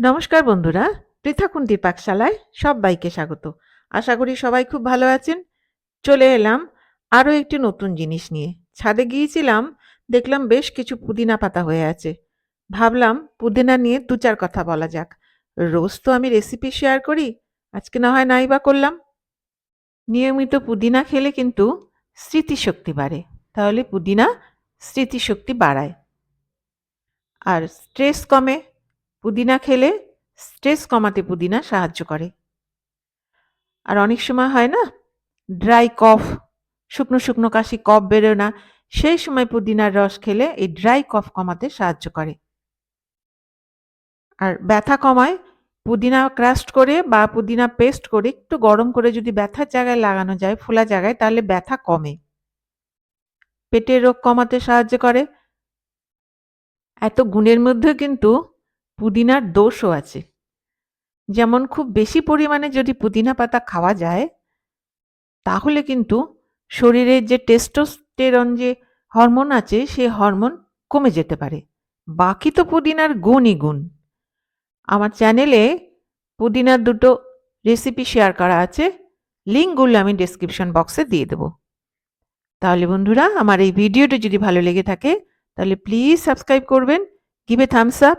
নমস্কার বন্ধুরা পৃথাকুন্তির পাকশালায় সবাইকে স্বাগত। আশা করি সবাই খুব ভালো আছেন। চলে এলাম আরও একটি নতুন জিনিস নিয়ে। ছাদে গিয়েছিলাম, দেখলাম বেশ কিছু পুদিনা পাতা হয়ে আছে। ভাবলাম পুদিনা নিয়ে দু চার কথা বলা যাক। রোজ তো আমি রেসিপি শেয়ার করি, আজকে না হয় নাই বা করলাম। নিয়মিত পুদিনা খেলে কিন্তু স্মৃতিশক্তি বাড়ে, তাহলে পুদিনা স্মৃতিশক্তি বাড়ায়। আর স্ট্রেস কমে পুদিনা খেলে স্ট্রেস কমাতে পুদিনা সাহায্য করে। আর অনেক সময় হয় না ড্রাই কফ শুকনো শুকনো কাশি কফ বেরোয় না, সেই সময় পুদিনার রস খেলে এই ড্রাই কফ কমাতে সাহায্য করে। আর ব্যথা কমায়, পুদিনা ক্রাস্ট করে বা পুদিনা পেস্ট করে একটু গরম করে যদি ব্যথার জায়গায় লাগানো যায়, ফোলা জায়গায়, তাহলে ব্যথা কমে। পেটের রোগ কমাতে সাহায্য করে। এত গুণের মধ্যে কিন্তু পুদিনার দোষও আছে। যেমন খুব বেশি পরিমাণে যদি পুদিনা পাতা খাওয়া যায়, তাহলে কিন্তু শরীরের যে টেস্টোস্টেরন যে হরমোন আছে সেই হরমোন কমে যেতে পারে। বাকি তো পুদিনার গুণই গুণ। আমার চ্যানেলে পুদিনার দুটো রেসিপি শেয়ার করা আছে লিঙ্কগুলো আমি ডেসক্রিপশন বক্সে দিয়ে দেবো। তাহলে বন্ধুরা, আমার এই ভিডিওটা যদি ভালো লেগে থাকে, তাহলে প্লিজ সাবস্ক্রাইব করবেন give a thumbs up